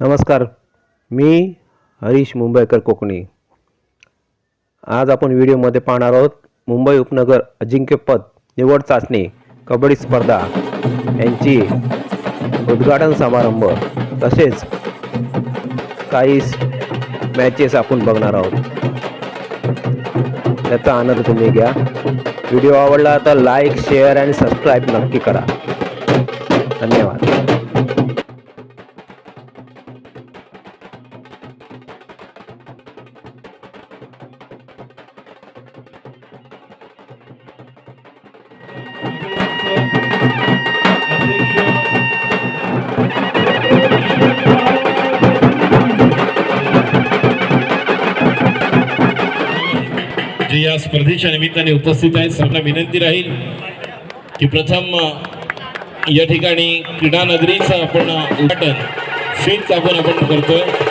नमस्कार मी हरीश मुंबईकर कोकणी. आज आपण व्हिडिओमध्ये पाहणार आहोत मुंबई उपनगर अजिंक्यपद निवड चाचणी कबड्डी स्पर्धा यांची उद्घाटन समारंभ तसेच काही मॅचेस आपण बघणार आहोत. त्याचा आनंद तुम्ही घ्या. व्हिडिओ आवडला तर लाईक शेअर आणि सबस्क्राईब नक्की करा. धन्यवाद. जे या स्पर्धेच्या निमित्ताने उपस्थित आहेत. सर्वांना विनंती राहील की प्रथम या ठिकाणी क्रीडा नगरीचं आपण उद्घाटन फीत आपण आपण करतोय.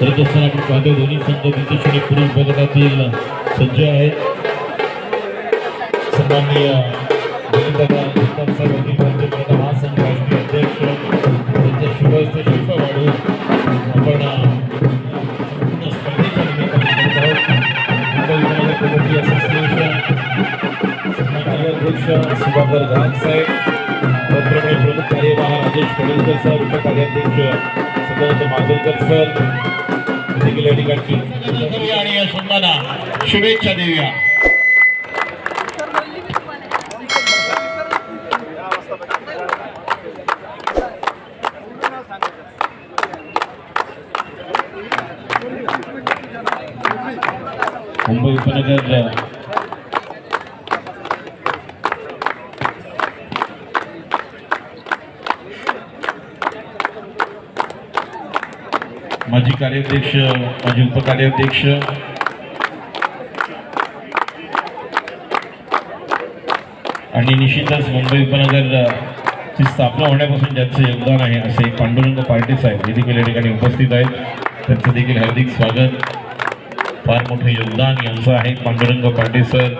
करत असताना आपण पाहतो दोन्ही संघ विशेष पुरुष विभागातील सज्ज आहेत. सन्माननीय गोविंददादा महासंघ राष्ट्रीय अध्यक्ष त्यांच्या आपण कबड्डी असोसिएशन सन्माननीय अध्यक्ष घाट साहेब त्याचप्रमाणे प्रमुख कार्यवाह राजेश पडळकर सर उपकार्याध्यक्ष सदानंद माजलकर सर देखील या ठिकाणी आणि या संघांना शुभेच्छा देऊया मुंबई उपनगर कार्याध्यक्ष माजी उपकार्याध्यक्ष आणि निश्चितच मुंबई उपनगर ची स्थापना होण्यापासून ज्यांचं योगदान आहे असे पांडुरंग पार्टी साहेब हे देखील या ठिकाणी उपस्थित आहेत. त्यांचं देखील हार्दिक स्वागत. फार मोठं योगदान यांचं आहे. पांडुरंग पार्टी सर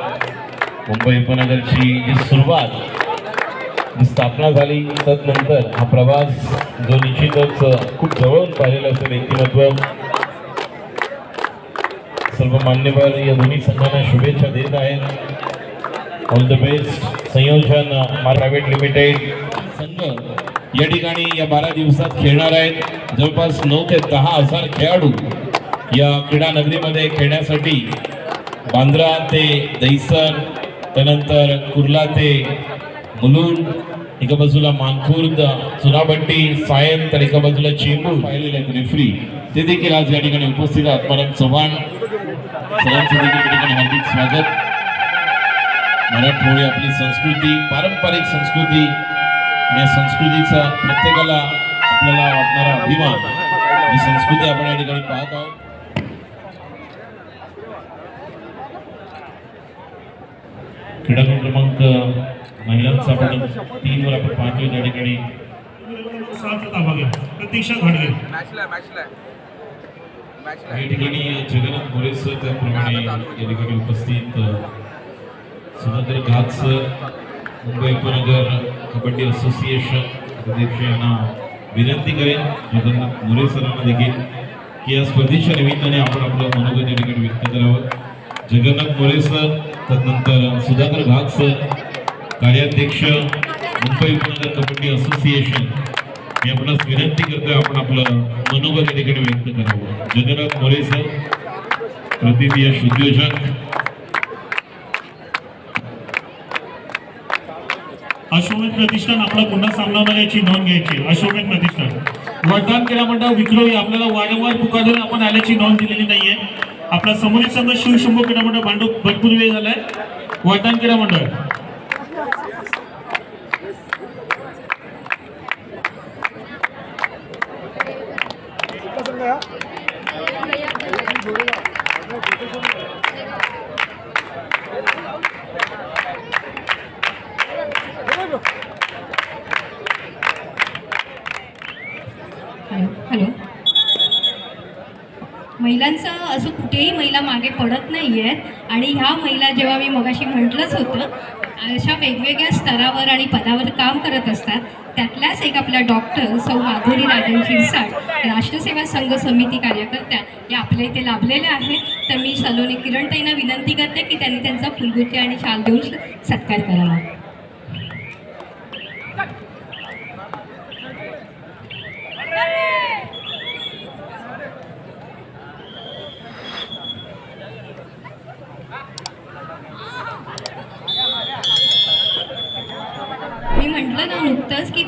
मुंबई उपनगरची जी सुरुवात जी स्थापना झाली तदनंतर हा प्रवास जो निश्चितच खूप जवळून पाहिलेला असं व्यक्तिमत्व. सर्व मान्यवर या दोन्ही संघांना शुभेच्छा देत आहेत. ऑल द बेस्ट संयोजन प्रायव्हेट लिमिटेड संघ या ठिकाणी या बारा दिवसात खेळणार आहेत. जवळपास नऊ ते दहा हजार खेळाडू या क्रीडा नगरीमध्ये खेळण्यासाठी बांद्रा ते दहिसर त्यानंतर कुर्ला ते मुलुंड एका बाजूला मानखुर्द चुनाभट्टी सायन तर एका बाजूला चेंबूर. पाहिलेले आहेत रेफरी ते देखील आज या ठिकाणी उपस्थित आहेत. परम चव्हाण सगळ्यांचं देखील या ठिकाणी हार्दिक स्वागत. मराठमोळी आपली संस्कृती पारंपरिक संस्कृती या संस्कृतीचा प्रत्येकाला आपल्याला वाटणारा अभिमान. ही संस्कृती आपण या ठिकाणी पाहत आहोत. क्रीडा क्रमांक महिलांचा आपण तीन वर आपण पाहतोय त्या ठिकाणी. सात ताबा घ्या. प्रतीक्षा घाडगे. मॅचला मॅचला मॅचला या ठिकाणी जगन्नाथ मोरे सर त्याप्रमाणे या ठिकाणी उपस्थित सुधाकर घात सर मुंबई उपनगर कबड्डी असोसिएशन अध्यक्ष यांना विनंती करेन. जगन्नाथ मोरे सरांना देखील की या स्पर्धेच्या निमित्ताने आपण आपलं मनोगत या ठिकाणी व्यक्त करावं. जगन्नाथ मोरे सर तदनंतर सुधाकर घात सर कार्याध्यक्ष मुंबई उपनगर कबड्डी असोसिएशन मी आपणास विनंती करतोय आपण आपलं मनोबल या ठिकाणी व्यक्त करावं. जगन्नाथ मोरे सर प्रतिक्रिया उद्योजक अशोक प्रतिष्ठान आपला पुन्हा सामना होणार याची नोंद घ्यायची. अशोक प्रतिष्ठान. वरदान क्रीडा मंडळ विक्रोळी आपल्याला वारंवार पुकारून आपण आल्याची नोंद दिलेली नाहीये. आपला समोरील संघ शिवशंभू क्रीडा मंडळ भांडू भरपूर वेळ झालाय. वरदान क्रीडा मंडळ. Hello hello. महिलांचं असं कुठेही महिला मागे पडत नाही आहेत आणि ह्या महिला जेव्हा मी मगाशी म्हटलंच होतं अशा वेगवेगळ्या स्तरावर आणि पदावर काम करत असतात. त्यातल्याच एक आपल्या डॉक्टर सौ माधुरी राजन शिरसाट राष्ट्रसेवा संघ समिती कार्यकर्त्या या आपल्या इथे लाभलेल्या आहेत. तर मी सलोनी किरणताईंना विनंती करते की त्यांनी त्यांचा फुलगुटे आणि शाल देऊन सत्कार करावा.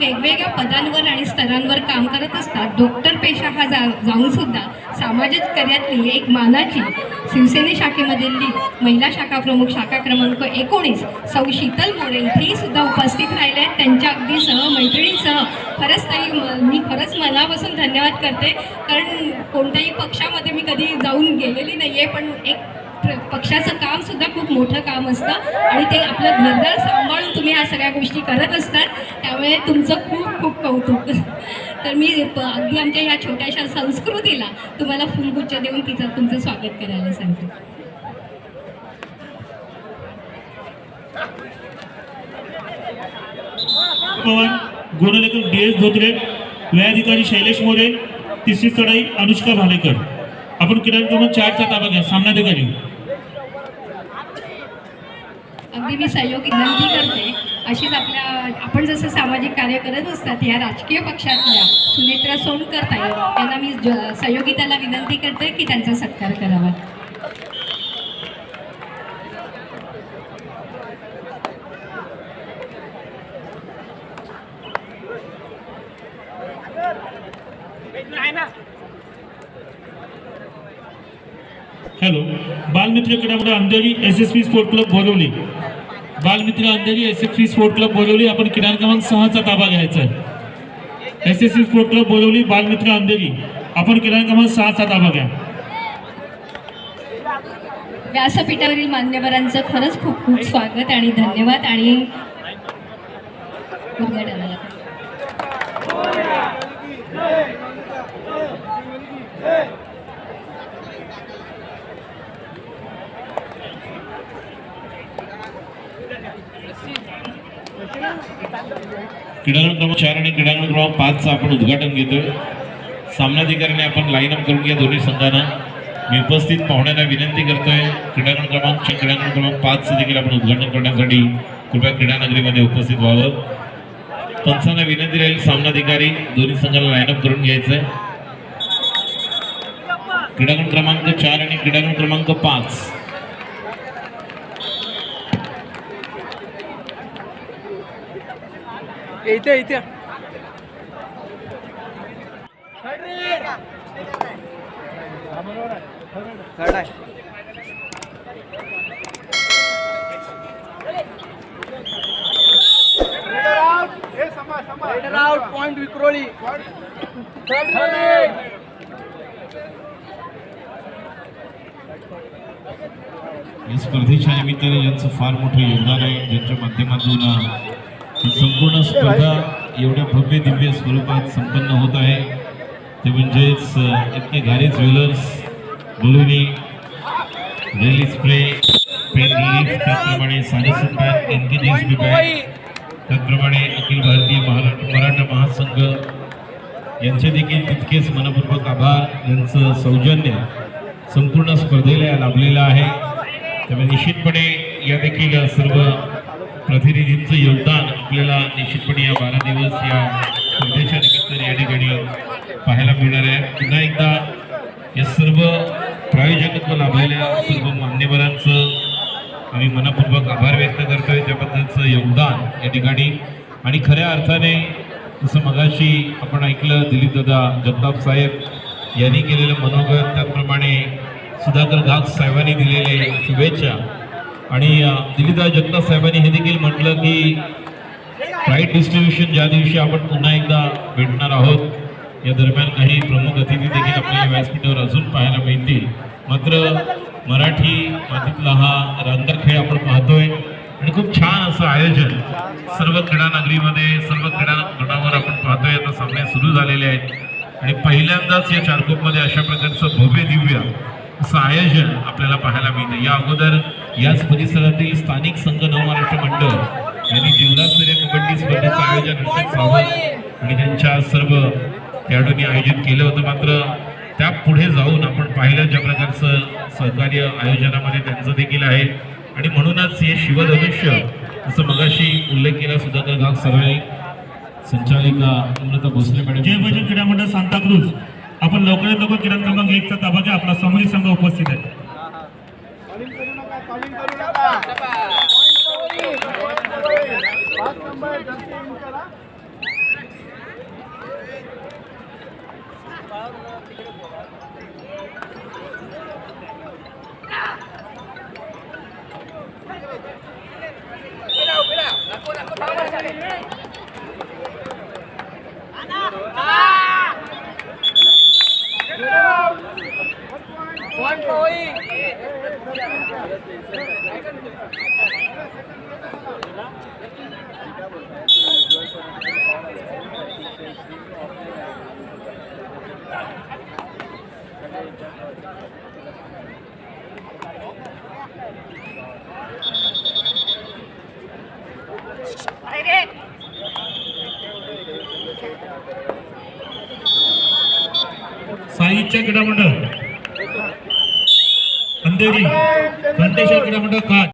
वेगवेगळ्या पदांवर आणि स्तरांवर काम करत असतात. डॉक्टर पेशा हा जा जाऊनसुद्धा सामाजिक कार्यातली एक मानाची शिवसेने शाखेमधील महिला शाखा प्रमुख शाखा क्रमांक एकोणीस सौ शीतल मोरे इथेही सुद्धा उपस्थित राहिले आहेत. त्यांच्या अगदी सह मैत्रिणींसह खरंच ताई मी खरंच मनापासून धन्यवाद करते. कारण कोणत्याही पक्षामध्ये मी कधी जाऊन गेलेली नाही आहे पण एक पक्षाचं काम सुद्धा खूप मोठं काम असतं आणि ते आपलं घरदार सांभाळून तुम्ही ह्या सगळ्या गोष्टी करत असतात त्यामुळे तुमचं खूप खूप कौतुक. तर मी प- अगदी आमच्या ह्या छोट्याशा संस्कृतीला तुम्हाला फुलगुच्छ देऊन तिचं तुमचं स्वागत करायला सांगते. पवार गुणलेखक डी एस धोत्रे व्याधिकारी शैलेश मोरे तिसरी चढाई अनुष्का भालेकर. आपण किराणा क्रमांक चारचा ताबा घ्या. सामनाधिकारी. अगदी मी सहयोगी विनंती करते. अशीच आपल्या आपण जसं सामाजिक कार्य करत असतात या राजकीय पक्षातल्या सुनेत्रा सोनकर ताई यांना मी ज- सहयोगी त्याला विनंती करते की त्यांचा सत्कार करावा. हॅलो बालमित्र क्रीडामध्ये Andheri S S P sport club Borivali Balmitra Andheri S S C sport club Borivali. आपण किराणा क्रमांक सहाचा ताबा घ्यायचा आहे. S S C sport club Borivali Balmitra Andheri. आपण किराणा क्रमांक सहाचा ताबा घ्या. व्यासपीठावरील मान्यवरांचं खरंच खूप खूप स्वागत आणि धन्यवाद आणि उद्घाटनाला क्रीडांगण क्रमांक चार आणि क्रीडांगण क्रमांक पाचचं आपण उद्घाटन घेतोय. सामनाधिकाऱ्याने आपण लाईन अप करून घ्या दोन्ही संघांना. मी उपस्थित पाहुण्यांना विनंती करतोय. क्रीडांगण क्रमांक क्रीडांगण क्रमांक पाचचं देखील आपण उद्घाटन करण्यासाठी कृपया क्रीडानगरीमध्ये उपस्थित व्हावं. पंचांना विनंती राहील सामनाधिकारी दोन्ही संघाला लाईन अप करून घ्यायचंय. क्रीडांगण क्रमांक चार आणि क्रीडांगण क्रमांक पाच. इथे इथे थर्ड आहे point विक्रोळी या स्पर्धेच्या निमित्ताने ज्यांचं फार मोठं योगदान आहे ज्यांच्या माध्यमातून ही संपूर्ण स्पर्धा एवढ्या भव्य दिव्य स्वरूपात संपन्न होत आहे. ते म्हणजेच इतके घारे ज्वेलर्स बलुनी रेली स्प्रे पेन रिलीफ त्याचप्रमाणे साडेसत बँक एस बी बँक त्याचप्रमाणे अखिल भारतीय महाराष्ट्र मराठा महासंघ. यांचे देखील तितकेच मनपूर्वक आभार. यांचं सौजन्य संपूर्ण स्पर्धेला लाभलेलं आहे. त्यामुळे निश्चितपणे या देखील सर्व प्रतिनिधींचं योगदान आपल्याला निश्चितपणे या बारा दिवस या स्पर्धेच्या निमित्ताने या ठिकाणी पाहायला मिळणार आहे. पुन्हा एकदा या सर्व प्रायोजकत्व लाभलेल्या सर्व मान्यवरांचं आम्ही मनापूर्वक आभार व्यक्त करतोय. त्याबद्दलचं योगदान या ठिकाणी. आणि खऱ्या अर्थाने जसं मगाशी आपण ऐकलं दिलीप दादा जगताप साहेब यांनी केलेलं मनोगत त्याचप्रमाणे सुधाकर घाग साहेबांनी दिलेले शुभेच्छा. आणि अं, जगताप साहेबांनी हे देखील म्हटलं की राईट डिस्ट्रीब्युशन ज्या दिवशी आपण पुन्हा एकदा भेटणार आहोत या दरम्यान काही प्रमुख अतिथी देखील आपल्याला व्यासपीठावर अजून पाहायला मिळतील. मात्र मराठी मातीतला हा रांगडा खेळ आपण पाहतोय आणि खूप छान असं आयोजन सर्व क्रीडा नगरीमध्ये सर्व क्रीडा गटावर आपण पाहतोय. आता सामने सुरू झालेले आहेत. आणि पहिल्यांदाच या चारकोपमध्ये अशा प्रकारचं भव्य दिव्य असं आयोजन आपल्याला पाहायला मिळतं. या अगोदर याच परिसरातील स्थानिक संघ नवमहाराष्ट्र मंडळ यांनी जिल्हास्तरीय कबड्डी स्पर्धेचं आयोजन हर्षद सावंत आणि त्यांच्या सर्व खेळाडूंनी आयोजित केलं होतं. मात्र त्या पुढे जाऊन आपण पाहिलं ज्या प्रकारचं सहकार्य आयोजनामध्ये त्यांचं देखील आहे. आणि म्हणूनच हे शिवधनुष्य जसं मगाशी उल्लेख केला सुधाकर गाव सरळे संचालिका अमृता भोसले मॅडम जय भजन क्रीडा मंडळ सांताक्रूज. आपण लवकरात लवकर किरण क्रमांक एकचा ताबा घ्या आपला समोरील संघ उपस्थित आहे. साईच्या क्रीडा मंडळ अंधेरी घंटेश्वर क्रीडा मंडळ काट